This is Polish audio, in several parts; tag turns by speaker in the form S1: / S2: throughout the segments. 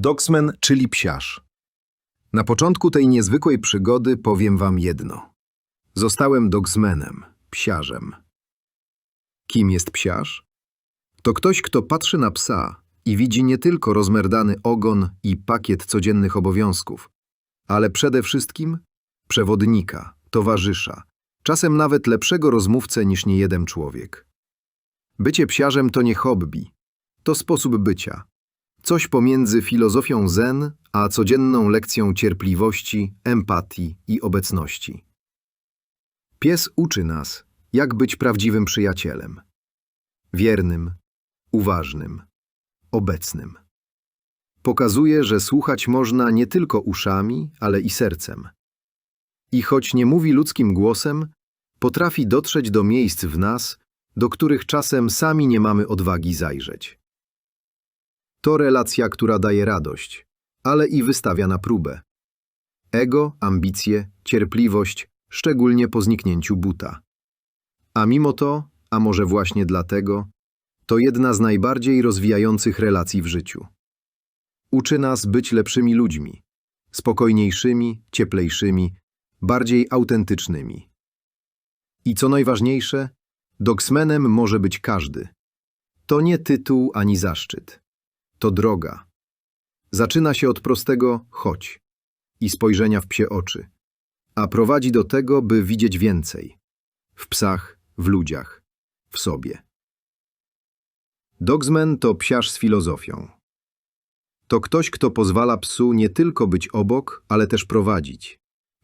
S1: Dogsman, czyli psiarz. Na początku tej niezwykłej przygody powiem wam jedno. Zostałem dogsmanem, psiarzem. Kim jest psiarz? To ktoś, kto patrzy na psa i widzi nie tylko rozmerdany ogon i pakiet codziennych obowiązków, ale przede wszystkim przewodnika, towarzysza, czasem nawet lepszego rozmówcę niż niejeden człowiek. Bycie psiarzem to nie hobby, to sposób bycia. Coś pomiędzy filozofią zen, a codzienną lekcją cierpliwości, empatii i obecności. Pies uczy nas, jak być prawdziwym przyjacielem. Wiernym, uważnym, obecnym. Pokazuje, że słuchać można nie tylko uszami, ale i sercem. I choć nie mówi ludzkim głosem, potrafi dotrzeć do miejsc w nas, do których czasem sami nie mamy odwagi zajrzeć. To relacja, która daje radość, ale i wystawia na próbę. Ego, ambicje, cierpliwość, szczególnie po zniknięciu buta. A mimo to, a może właśnie dlatego, to jedna z najbardziej rozwijających relacji w życiu. Uczy nas być lepszymi ludźmi, spokojniejszymi, cieplejszymi, bardziej autentycznymi. I co najważniejsze, dogsmenem może być każdy. To nie tytuł ani zaszczyt. To droga. Zaczyna się od prostego chodź i spojrzenia w psie oczy, a prowadzi do tego, by widzieć więcej. W psach, w ludziach, w sobie. Dogsman to psiarz z filozofią. To ktoś, kto pozwala psu nie tylko być obok, ale też prowadzić.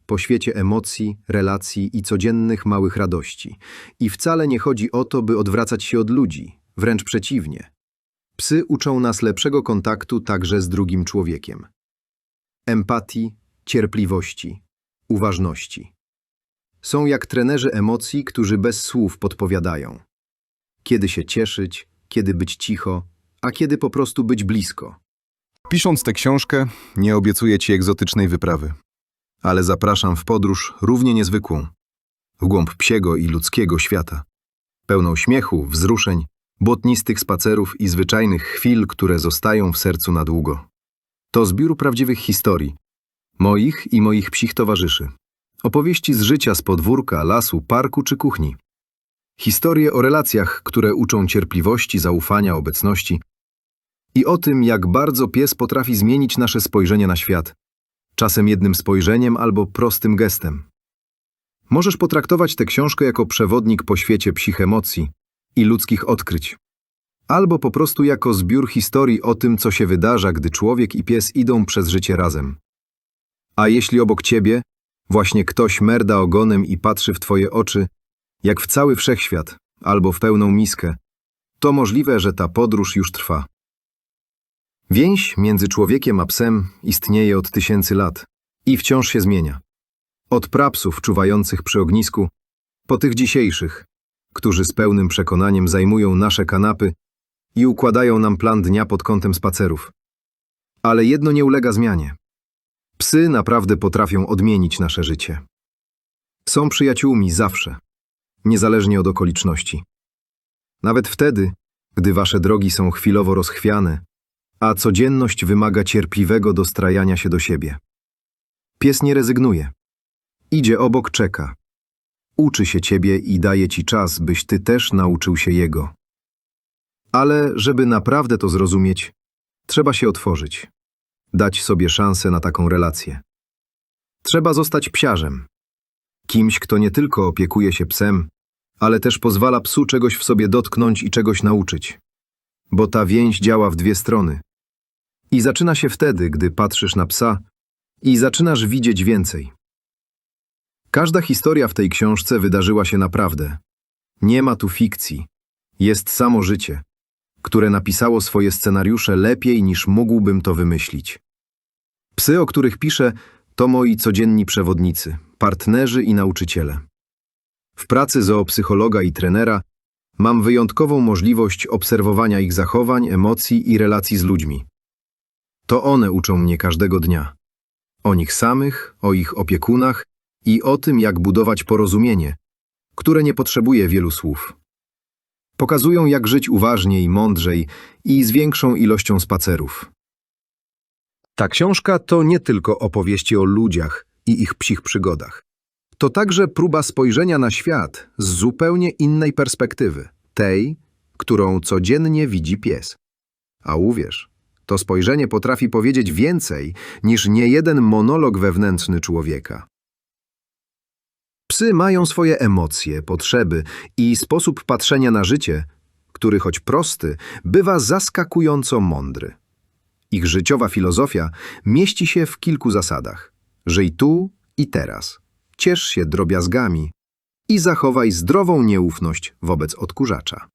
S1: Po świecie emocji, relacji i codziennych małych radości. I wcale nie chodzi o to, by odwracać się od ludzi, wręcz przeciwnie. Psy uczą nas lepszego kontaktu także z drugim człowiekiem. Empatii, cierpliwości, uważności. Są jak trenerzy emocji, którzy bez słów podpowiadają. Kiedy się cieszyć, kiedy być cicho, a kiedy po prostu być blisko.
S2: Pisząc tę książkę, nie obiecuję ci egzotycznej wyprawy, ale zapraszam w podróż równie niezwykłą, w głąb psiego i ludzkiego świata, pełną śmiechu, wzruszeń, błotnistych spacerów i zwyczajnych chwil, które zostają w sercu na długo. To zbiór prawdziwych historii, moich i moich psich towarzyszy. Opowieści z życia z podwórka, lasu, parku czy kuchni. Historie o relacjach, które uczą cierpliwości, zaufania, obecności i o tym, jak bardzo pies potrafi zmienić nasze spojrzenie na świat. Czasem jednym spojrzeniem albo prostym gestem. Możesz potraktować tę książkę jako przewodnik po świecie psich emocji i ludzkich odkryć. Albo po prostu jako zbiór historii o tym, co się wydarza, gdy człowiek i pies idą przez życie razem. A jeśli obok ciebie właśnie ktoś merda ogonem i patrzy w twoje oczy, jak w cały wszechświat, albo w pełną miskę, to możliwe, że ta podróż już trwa. Więź między człowiekiem a psem istnieje od tysięcy lat i wciąż się zmienia. Od prapsów czuwających przy ognisku, po tych dzisiejszych, którzy z pełnym przekonaniem zajmują nasze kanapy i układają nam plan dnia pod kątem spacerów. Ale jedno nie ulega zmianie. Psy naprawdę potrafią odmienić nasze życie. Są przyjaciółmi zawsze, niezależnie od okoliczności. Nawet wtedy, gdy wasze drogi są chwilowo rozchwiane, a codzienność wymaga cierpliwego dostrajania się do siebie. Pies nie rezygnuje. Idzie obok, czeka. Uczy się ciebie i daje ci czas, byś ty też nauczył się jego. Ale żeby naprawdę to zrozumieć, trzeba się otworzyć. Dać sobie szansę na taką relację. Trzeba zostać psiarzem. Kimś, kto nie tylko opiekuje się psem, ale też pozwala psu czegoś w sobie dotknąć i czegoś nauczyć. Bo ta więź działa w dwie strony. I zaczyna się wtedy, gdy patrzysz na psa i zaczynasz widzieć więcej. Każda historia w tej książce wydarzyła się naprawdę. Nie ma tu fikcji. Jest samo życie, które napisało swoje scenariusze lepiej niż mógłbym to wymyślić. Psy, o których piszę, to moi codzienni przewodnicy, partnerzy i nauczyciele. W pracy zoopsychologa i trenera mam wyjątkową możliwość obserwowania ich zachowań, emocji i relacji z ludźmi. To one uczą mnie każdego dnia. O nich samych, o ich opiekunach i o tym, jak budować porozumienie, które nie potrzebuje wielu słów. Pokazują, jak żyć uważniej, mądrzej i z większą ilością spacerów.
S1: Ta książka to nie tylko opowieści o ludziach i ich psich przygodach. To także próba spojrzenia na świat z zupełnie innej perspektywy, tej, którą codziennie widzi pies. A uwierz, to spojrzenie potrafi powiedzieć więcej niż niejeden monolog wewnętrzny człowieka. Psy mają swoje emocje, potrzeby i sposób patrzenia na życie, który choć prosty, bywa zaskakująco mądry. Ich życiowa filozofia mieści się w kilku zasadach. Żyj tu i teraz. Ciesz się drobiazgami i zachowaj zdrową nieufność wobec odkurzacza.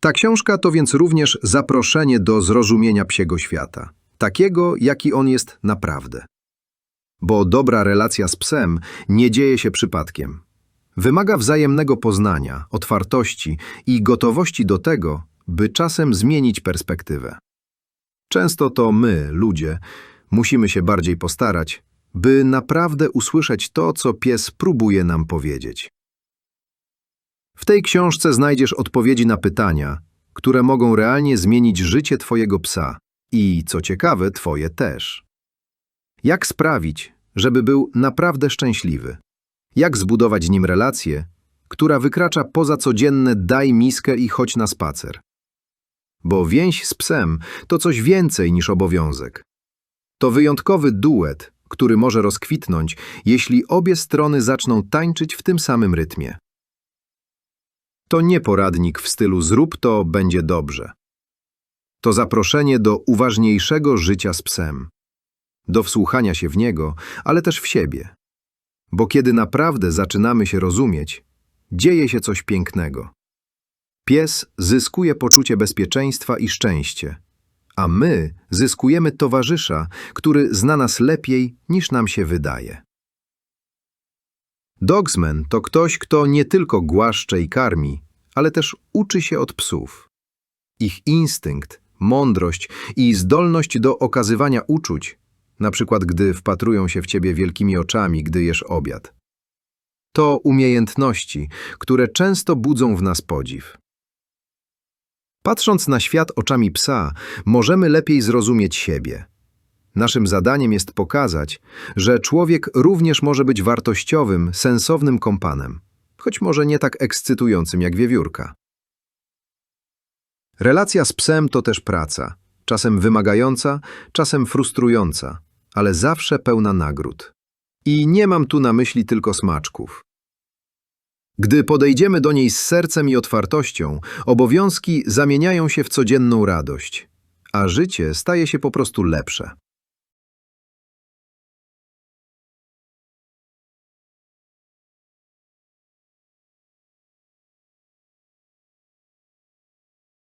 S1: Ta książka to więc również zaproszenie do zrozumienia psiego świata, takiego, jaki on jest naprawdę. Bo dobra relacja z psem nie dzieje się przypadkiem. Wymaga wzajemnego poznania, otwartości i gotowości do tego, by czasem zmienić perspektywę. Często to my, ludzie, musimy się bardziej postarać, by naprawdę usłyszeć to, co pies próbuje nam powiedzieć. W tej książce znajdziesz odpowiedzi na pytania, które mogą realnie zmienić życie Twojego psa i, co ciekawe, Twoje też. Jak sprawić, żeby był naprawdę szczęśliwy? Jak zbudować z nim relację, która wykracza poza codzienne daj miskę i chodź na spacer? Bo więź z psem to coś więcej niż obowiązek. To wyjątkowy duet, który może rozkwitnąć, jeśli obie strony zaczną tańczyć w tym samym rytmie. To nie poradnik w stylu zrób to, będzie dobrze. To zaproszenie do uważniejszego życia z psem, do wsłuchania się w niego, ale też w siebie. Bo kiedy naprawdę zaczynamy się rozumieć, dzieje się coś pięknego. Pies zyskuje poczucie bezpieczeństwa i szczęście, a my zyskujemy towarzysza, który zna nas lepiej niż nam się wydaje. Dogsman to ktoś, kto nie tylko głaszcze i karmi, ale też uczy się od psów. Ich instynkt, mądrość i zdolność do okazywania uczuć, na przykład gdy wpatrują się w ciebie wielkimi oczami, gdy jesz obiad. To umiejętności, które często budzą w nas podziw. Patrząc na świat oczami psa, możemy lepiej zrozumieć siebie. Naszym zadaniem jest pokazać, że człowiek również może być wartościowym, sensownym kompanem, choć może nie tak ekscytującym jak wiewiórka. Relacja z psem to też praca, czasem wymagająca, czasem frustrująca, ale zawsze pełna nagród. I nie mam tu na myśli tylko smaczków. Gdy podejdziemy do niej z sercem i otwartością, obowiązki zamieniają się w codzienną radość, a życie staje się po prostu lepsze.